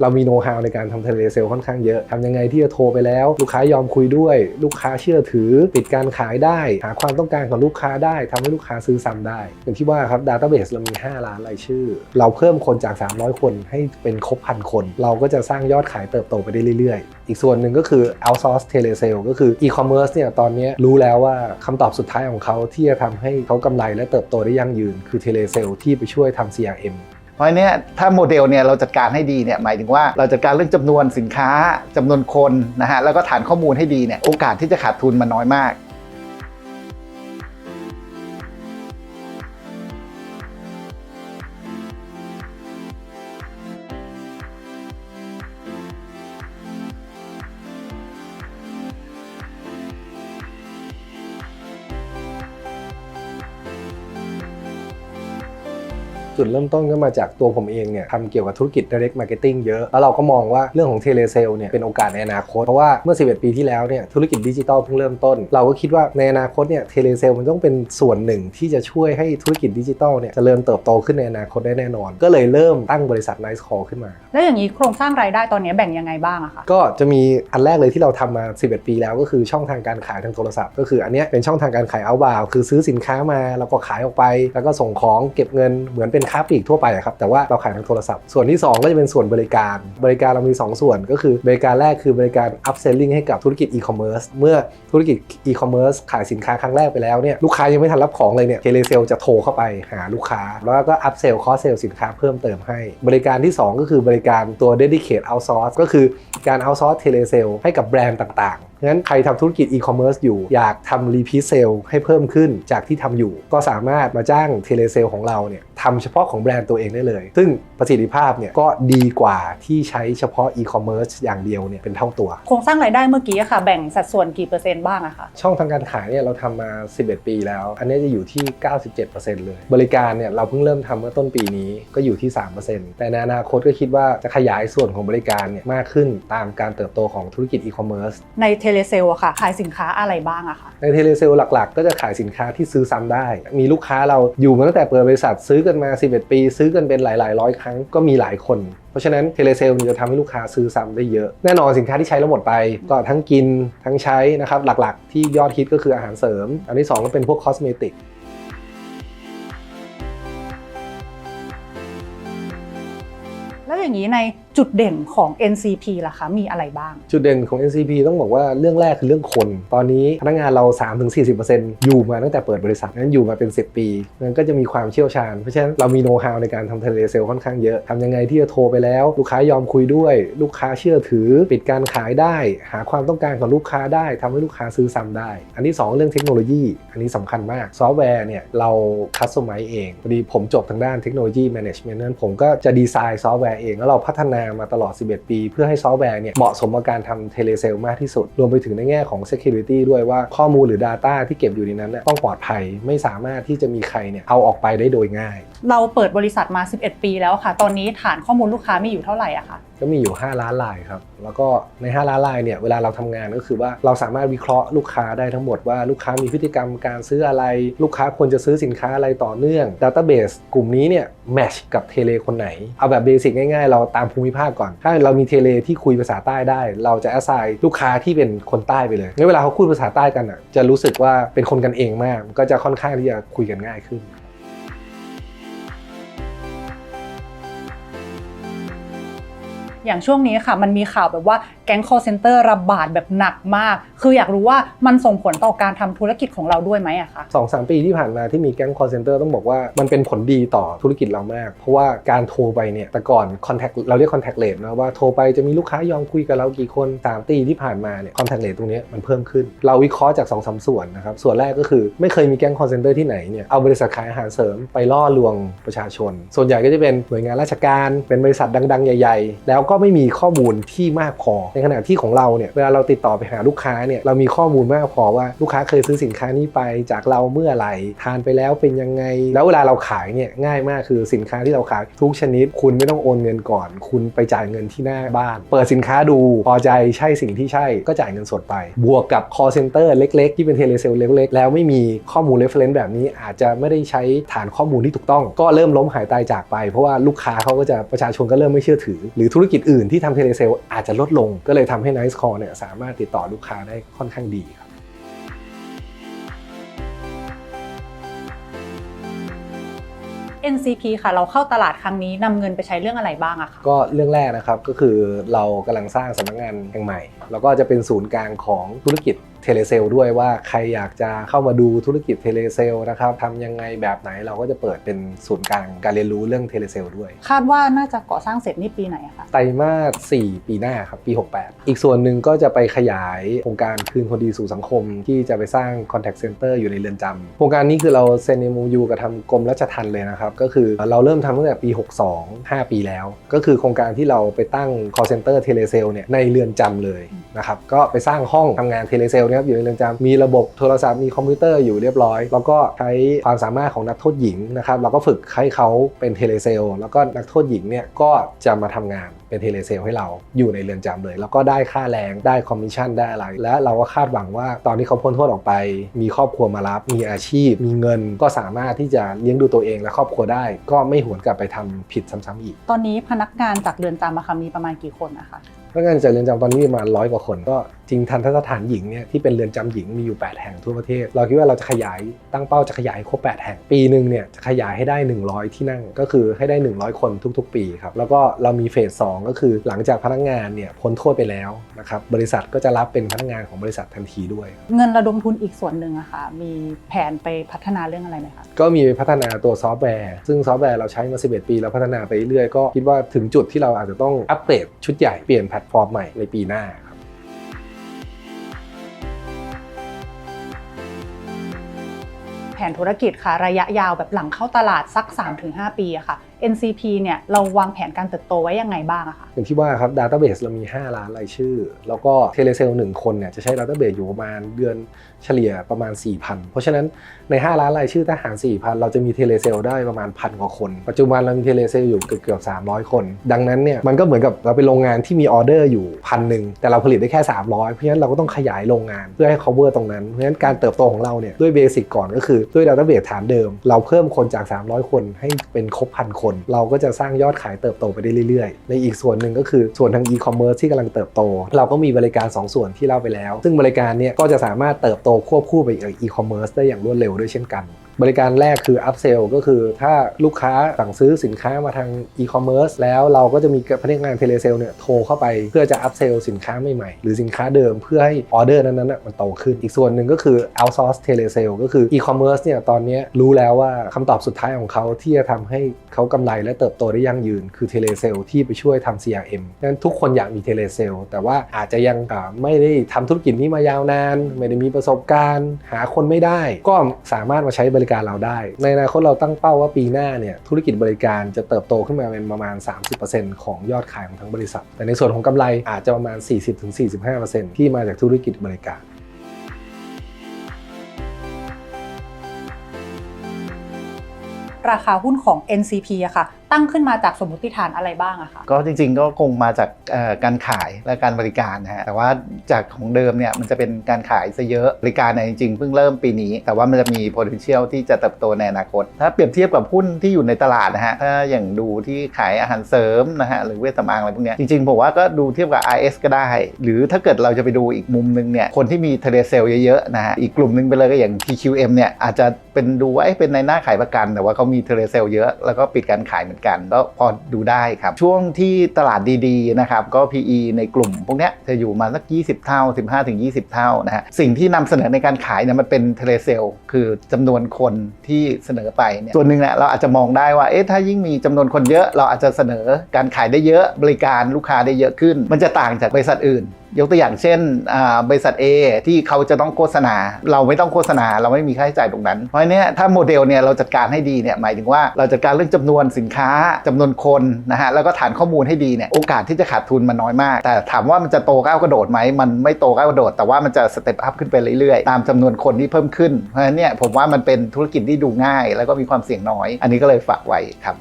เรามีโน้ตฮาวในการทำเทเลเซลค่อนข้างเยอะทำยังไงที่จะโทรไปแล้ว ลูกค้ายอมคุยด้วย ลูกค้าเชื่อถือ ปิดการขายได้ หาความต้องการของลูกค้าได้ทำให้ลูกค้าซื้อซ้ำได้ อย่างที่ว่าครับดัตเตอร์เบสเรามี 5 ล้านรายชื่อ เราเพิ่มคนจาก 300 คนให้เป็นครบพันคน เราก็จะสร้างยอดขายเติบโตไปได้เรื่อยๆ อีกส่วนหนึ่งก็คือ outsource telesale ก็คือ e-commerce เนี่ยตอนนี้รู้แล้วว่าคำตอบสุดท้ายของเขาที่จะทำให้เขากำไรและเติบโตได้ยั่งยืน คือ telesale ที่ไปช่วยทำ CRM เพราะนั้นเนี้ยถ้าโมเดลเนี่ยเราจัดการให้ดีเนี่ยหมายถึงว่าเราจัดการเรื่องจำนวนสินค้าจำนวนคนนะฮะแล้วก็ฐานข้อมูลให้ดีเนี่ยโอกาสที่จะขาดทุนมันน้อยมาก จุดเริ่มต้นก็มาจากตัวผมเองเนี่ยทำเกี่ยวกับธุรกิจ direct marketing เยอะ แล้วเราก็มองว่าเรื่องของ telesale เนี่ยเป็นโอกาสในอนาคต เพราะว่าเมื่อ 11 ปีที่แล้วเนี่ยธุรกิจดิจิทัลเพิ่งเริ่มต้น เราก็คิดว่าในอนาคตเนี่ย telesale มันต้องเป็นส่วนหนึ่งที่จะช่วยให้ธุรกิจดิจิทัลเนี่ยเจริญเติบโตขึ้นในอนาคตได้แน่นอน ก็เลยเริ่มตั้งบริษัท Nice Call ขึ้นมา แล้วอย่างนี้โครงสร้างรายได้ตอนนี้แบ่งยังไงบ้างอะคะก็จะมีอันแรกเลยที่เราทำมา 11 ปีแล้วก็คือช่องทางการขายทางโทรศัพท์ ก็คืออันเนี้ยเป็นช่องทางการขายเอาบาวคือซื้อสินค้ามาแล้วก็ขายออกไป แล้วก็ส่งของเก็บเงินเหมือนเป็นค้าปลีกทั่วไปอะครับแต่ว่าเราขายทางโทรศัพท์ ส่วนที่ 2 ก็จะเป็นส่วนบริการ บริการเรามี 2 ส่วนก็คือบริการแรกคือบริการ upselling ให้กับธุรกิจ e-commerce เมื่อธุรกิจ e-commerce ขายสินค้าครั้งแรกไปแล้วเนี่ยลูกค้ายังไม่ทันรับของเลยเนี่ยเทเลเซลจะโทรเข้าไปหาลูกค้า แล้วก็ upsell cross sell สินค้าเพิ่มเติมให้ บริการที่ 2 ก็คือบริการตัว dedicate outsource ก็คือการ outsource telesale ให้กับแบรนด์ต่างๆงั้นใครทำธุรกิจ e-commerce อยู่อยากทำ repeat sale ให้เพิ่มขึ้นจากที่ทำอยู่ ก็สามารถมาจ้าง telesale ของเราเนี่ย ทำเฉพาะของแบรนด์ตัวเองได้เลย ซึ่งประสิทธิภาพเนี่ยก็ดีกว่าที่ใช้เฉพาะ e-commerce อย่างเดียวเนี่ยเป็นเท่าตัว โครงสร้างรายได้เมื่อกี้อะค่ะ แบ่งสัดส่วนกี่เปอร์เซ็นต์บ้างอะคะช่องทางการขายเนี่ยเราทำมา 11 ปีแล้ว อันนี้จะอยู่ที่ 97%เลย บริการเนี่ยเราเพิ่งเริ่มทำเมื่อต้นปีนี้ก็อยู่ที่ 3%แต่ในอนาคตก็คิดว่าจะขยายส่วนของบริการเนี่ยมากขึ้นตามการเติบโตของธุรกิจ e-commerce ในเทเลเซลอะค่ะ ขายสินค้าอะไรบ้างอะคะในเทเลเซลหลักๆ ก็จะขายสินค้าที่ซื้อซ้ำได้ มีลูกค้าเราอยู่มาตั้งแต่เปิดบริษัทซื้อกันมา 11 ปี ซื้อกันเป็นหลาย ๆ ร้อยครั้งก็มีหลายคน เพราะฉะนั้นเทเลเซลนี่จะทำให้ลูกค้าซื้อซ้ำได้เยอะ แน่นอนสินค้าที่ใช้แล้วหมดไป ก็ทั้งกินทั้งใช้นะครับหลักๆ ที่ยอดฮิตก็คืออาหารเสริม อันที่สองก็เป็นพวกคอสเมติกแล้วอย่างนี้ใน จุดเด่นของ NCP ล่ะคะมีอะไรบ้าง จุดเด่นของ NCP ต้องบอกว่าเรื่องแรกคือเรื่องคน ตอนนี้พนักงานเรา 3-40%อยู่มาตั้งแต่เปิดบริษัทนั้นอยู่มาเป็น 10 ปีมันก็จะมีความเชี่ยวชาญ เพราะฉะนั้นเรามีโน้ตฮาวในการทำเทเลเซลค่อนข้างเยอะทำยังไงที่จะโทรไปแล้ว ลูกค้ายอมคุยด้วย ลูกค้าเชื่อถือ ปิดการขายได้ หาความต้องการของลูกค้าได้ทำให้ลูกค้าซื้อซ้ำได้ อันที่ 2 เรื่องเทคโนโลยี อันนี้สำคัญมากซอฟต์แวร์เนี่ยเราคัสตอมไมซ์เองพอดีผมจบทางด้านเทคโนโลยีแมネจเมนต์นั้นผมก็จะดีไซน์ซอฟต์แวร์เองแล้วเราพัฒนามาตลอด 11 ปี เพื่อให้ซอฟต์แวร์เนี่ยเหมาะสมกับการทำเทเลเซลมากที่สุด รวมไปถึงในแง่ของ Security ด้วยว่าข้อมูลหรือ Data ที่เก็บอยู่ในนั้นน่ะต้องปลอดภัยไม่สามารถที่จะมีใครเนี่ยเอาออกไปได้โดยง่ายเราเปิดบริษัทมา 11 ปีแล้วค่ะ ตอนนี้ฐานข้อมูลลูกค้ามีอยู่เท่าไหร่อะคะ ก็มีอยู่ 5 ล้านลายครับ แล้วก็ใน 5 ล้านลายเนี่ย เวลาเราทำงานก็คือว่าเราสามารถวิเคราะห์ลูกค้าได้ทั้งหมดว่าลูกค้ามีพฤติกรรมการซื้ออะไร ลูกค้าควรจะซื้อสินค้าอะไรต่อเนื่อง Database กลุ่มนี้เนี่ยแมชกับเทเลคนไหน เอาแบบเบสิกง่ายๆ เราตามภูมิภาคก่อน ถ้าเรามีเทเลที่คุยภาษาใต้ได้ เราจะ assign ลูกค้าที่เป็นคนใต้ไปเลยงั้นเวลาเขาคุยภาษาใต้กันอะจะรู้สึกว่าเป็นคนกันเองมาก ก็จะค่อนข้างที่จะคุยกันง่ายขึ้น อย่างช่วงนี้ค่ะ มันมีข่าวแบบว่าแก๊ง call center ระบาดแบบหนักมาก คืออยากรู้ว่ามันส่งผลต่อการทำธุรกิจของเราด้วยไหมอะคะสองสามปีที่ผ่านมาที่มีแก๊ง call center ต้องบอกว่ามันเป็นผลดีต่อธุรกิจเรามาก เพราะว่าการโทรไปเนี่ยแต่ก่อน contact เราเรียก contact rate นะว่าโทรไปจะมีลูกค้ายอมคุยกับเรากี่คนสามปีที่ผ่านมาเนี่ย contact rate ตรงนี้มันเพิ่มขึ้น เราวิเคราะห์จาก2อสส่วนนะครับส่วนแรกก็คือไม่เคยมีแก๊ง call center ที่ไหนเนี่ยเอาบริษัทขายอาหารเสริมไปล่อลวงประชาชน ส่วนใหญ่ก็จะเป็นหน่วยงานราชการเป็นบริษัทดัง ๆ ใหญ่ ๆ แล้วก็ไม่มีข้อมูลที่มากพอ ในขณะที่ของเราเนี่ยเวลาเราติดต่อไปหาลูกค้าเนี่ยเรามีข้อมูลมากพอว่าลูกค้าเคยซื้อสินค้านี้ไปจากเราเมื่อไหร่ทานไปแล้วเป็นยังไง แล้วเวลาเราขายเนี่ยง่ายมากคือสินค้าที่เราขายทุกชนิด คุณไม่ต้องโอนเงินก่อน คุณไปจ่ายเงินที่หน้าบ้าน เปิดสินค้าดูพอใจใช่สิ่งที่ใช่ก็จ่ายเงินสดไป บวกกับ call center เล็ก ๆ ที่เป็นเทเลเซลเล็ก ๆ แล้วไม่มีข้อมูล reference แบบนี้อาจจะไม่ได้ใช้ฐานข้อมูลที่ถูกต้อง ก็เริ่มล้มหายตายจากไป เพราะว่าลูกค้าเขาก็จะประชาชนก็เริ่มไม่เชื่อถือ หรือธุรกิจอื่นๆ ที่ทำเทเลเซลอาจจะลดลง ก็เลยทำให้ Nice Call เนี่ยสามารถติดต่อลูกค้าได้ค่อนข้างดีครับ NCP ค่ะ เราเข้าตลาดครั้งนี้นำเงินไปใช้เรื่องอะไรบ้างอะคะ ก็เรื่องแรกนะครับก็คือเรากำลังสร้างสำนักงานแห่งใหม่ แล้วก็จะเป็นศูนย์กลางของธุรกิจ เทเลเซลด้วยว่าใครอยากจะเข้ามาดูธุรกิจเทเลเซลนะครับทำยังไงแบบไหนเราก็จะเปิดเป็นศูนย์กลางการเรียนรู้เรื่องเทเลเซลด้วย คาดว่าน่าจะก่อสร้างเสร็จนี่ปีไหนอะคะไตรมาส 4 ปีหน้าครับปี 68 อีกส่วนหนึ่งก็จะไปขยายโครงการคืนคนดีสู่สังคม ที่จะไปสร้าง Contact Center อยู่ในเรือนจำโครงการนี้คือเราเซ็น MOU กับทางกรมราชทัณฑ์เลยนะครับก็คือเราเริ่มทำตั้งแต่ปี 62 5 ปีแล้ว ก็คือโครงการที่เราไปตั้ง call center เทเลเซลเนี่ยในเรือนจำเลยนะครับก็ไปสร้างห้องทำงานเทเลเซลนะครับอยู่ในเรือนจำมีระบบโทรศัพท์มีคอมพิวเตอร์อยู่เรียบร้อย แล้วก็ใช้ความสามารถของนักโทษหญิงนะครับเราก็ฝึกให้เขาเป็นเทเลเซลแล้วก็นักโทษหญิงเนี่ยก็จะมาทำงานเป็นเทเลเซลให้เราอยู่ในเรือนจำเลย แล้วก็ได้ค่าแรงได้คอมมิชชั่นได้อะไร และเราก็คาดหวังว่าตอนที่เขาพ้นโทษออกไป มีครอบครัวมารับ มีอาชีพ มีเงินก็สามารถที่จะเลี้ยงดูตัวเองและครอบครัวได้ ก็ไม่หวนกลับไปทำผิดซ้ำๆอีก ตอนนี้พนักงานจากเรือนจำอะค่ะมีประมาณกี่คนนะคะ นักงานจากเรือนจำตอนนี้มีประมาณร้อยกว่าคนก็จริงทันทสถานหญิงเนี่ยที่เป็นเรือนจำหญิงมีอยู่ 8 แห่งทั่วประเทศ เราคิดว่าเราจะขยายตั้งเป้าจะขยายครบ 8 แห่งปีหนึ่งเนี่ยจะขยายให้ได้ 100 ที่นั่งก็คือให้ได้ 100 คนทุก ๆ ปีครับแล้วก็เรามีเฟส2ก็คือหลังจากพนักงานเนี่ยพ้นโทษไปแล้วนะครับบริษัทก็จะรับเป็นพนักงานของบริษัททันทีด้วย เงินระดมทุนอีกส่วนหนึ่งอะค่ะมีแผนไปพัฒนาเรื่องอะไรไหมคะก็มีพัฒนาตัวซอฟต์แวร์ ซึ่งซอฟต์แวร์เราใช้มา 11 ปีเราพัฒนาไปเรื่อยๆก็คิดว่าถึงจุดที่เราอาจจะต้องอัปเกรดชุดใหญ่เปลี่ยนแพลตฟอร์มใหม่ในปีหน้าครับแผนธุรกิจค่ะระยะยาวแบบหลังเข้าตลาดสัก 3-5 ปีอะค่ะ NCP เนี่ยเราวางแผนการเติบโตไว้ยังไงบ้างอะคะอย่างที่ว่าครับ Database เรามี 5 ล้านรายชื่อ แล้วก็เทเลเซล1คนเนี่ยจะใช้ Database อยู่ประมาณเดือนเฉลี่ยประมาณ 4,000 เพราะฉะนั้นใน 5 ล้านรายชื่อถ้าหาร 4,000 เราจะมีเทเลเซลได้ประมาณพันกว่าคน ปัจจุบันเรามีเทเลเซลอยู่เกือบเกือบ300 คน ดังนั้นเนี่ยมันก็เหมือนกับเราเป็นโรงงานที่มีออเดอร์อยู่พันหนึ่งแต่เราผลิตได้แค่ 300 เพราะฉะนั้นเราก็ต้องขยายโรงงานเพื่อให้ cover ตรงนั้นเพราะฉะนั้นการเติบโตของเราเนี่ยด้วยเบสิกก่อนก็คือด้วย Database ฐานเดิม เราเพิ่มคนจาก 300 คนให้เป็นครบพันคนเราก็จะสร้างยอดขายเติบโตไปได้เรื่อยๆ ในอีกส่วนหนึ่งก็คือส่วนทางอีคอมเมิร์ซที่กำลังเติบโต เราก็มีบริการ 2 ส่วนที่เล่าไปแล้ว ซึ่งบริการเนี่ยก็จะสามารถเติบโตควบคู่ไปกับอีคอมเมิร์ซได้อย่างรวดเร็วด้วยเช่นกัน บริการแรกคือ upsell ก็คือถ้าลูกค้าสั่งซื้อสินค้ามาทาง e-commerce แล้วเราก็จะมีพนักงานเทเลเซลเนี่ยโทรเข้าไปเพื่อจะ upsell สินค้าใหม่ๆ หรือสินค้าเดิมเพื่อให้ออเดอร์นั้นๆน่ะมันโตขึ้น อีกส่วนหนึ่งก็คือ outsource telesale ก็คือ e-commerce เนี่ยตอนนี้รู้แล้วว่าคำตอบสุดท้ายของเขาที่จะทำให้เขากำไรและเติบโตได้ยั่งยืน คือเทเลเซลที่ไปช่วยทำ CRM นั้นทุกคนอยากมีเทเลเซลแต่ว่าอาจจะยังอ่าไม่ได้ทำธุรกิจนี้มายาวนาน ไม่ได้มีประสบการณ์ หาคนไม่ได้ ก็สามารถมาใช้บริการเราได้ ในอนาคตเราตั้งเป้าว่าปีหน้าเนี่ยธุรกิจบริการจะเติบโตขึ้นมาเป็นประมาณ 30%ของยอดขายของทั้งบริษัท แต่ในส่วนของกำไรอาจจะประมาณ 40-45%ที่มาจากธุรกิจบริการราคาหุ้นของ NCP อะค่ะ ตั้งขึ้นมาจากสมมติฐานอะไรบ้างอะคะก็จริงๆก็คงมาจากการขายและการบริการนะฮะแต่ว่าจากของเดิมเนี่ยมันจะเป็นการขายซะเยอะบริการเนี่ยจริงๆเพิ่งเริ่มปีนี้ แต่ว่ามันจะมี potential ที่จะเติบโตในอนาคต ถ้าเปรียบเทียบกับหุ้นที่อยู่ในตลาดนะฮะถ้าอย่างดูที่ขายอาหารเสริมนะฮะหรือเวชสำอางอะไรพวกเนี้ยจริงๆผมว่าก็ดูเทียบกับ IS ก็ได้ หรือถ้าเกิดเราจะไปดูอีกมุมนึงเนี่ยคนที่มีเทเลเซลเยอะๆนะฮะอีกกลุ่มนึงไปเลยก็อย่าง TQM เนี่ยอาจจะเป็นดูว่าเอ๊ะเป็นในหน้าขายประกัน แต่ว่าเขามีเทเลเซลเยอะแล้วก็ปิดการขายเหมือนกันก็พอดูได้ครับ ช่วงที่ตลาดดีๆนะครับก็ PE ในกลุ่มพวกนี้จะอยู่มาสัก 20 เท่า 15-20 เท่านะฮะสิ่งที่นำเสนอในการขายเนี่ยมันเป็นเทเลเซลคือจำนวนคนที่เสนอไปเนี่ยส่วนหนึ่งเนี่ยเราอาจจะมองได้ว่าเอ๊ะถ้ายิ่งมีจำนวนคนเยอะ เราอาจจะเสนอการขายได้เยอะบริการลูกค้าได้เยอะขึ้น มันจะต่างจากบริษัทอื่น ยกตัวอย่างเช่นบริษัท A ที่เขาจะต้องโฆษณา เราไม่ต้องโฆษณา เราไม่มีค่าใช้จ่ายตรงนั้น เพราะนั้นเนี่ยถ้าโมเดลเนี่ยเราจัดการให้ดีเนี่ยหมายถึงว่าเราจัดการเรื่องจำนวนสินค้าจำนวนคนนะฮะแล้วก็ฐานข้อมูลให้ดีเนี่ยโอกาสที่จะขาดทุนมันน้อยมาก แต่ถามว่ามันจะโตก้าวกระโดดไหมมันไม่โตก้าวกระโดด แต่ว่ามันจะสเต็ปอัพขึ้นไปเรื่อยๆ ตามจำนวนคนที่เพิ่มขึ้นเพราะฉะนั้นเนี่ยผมว่ามันเป็นธุรกิจที่ดูง่าย แล้วก็มีความเสี่ยงน้อย อันนี้ก็เลยฝากไว้ครับ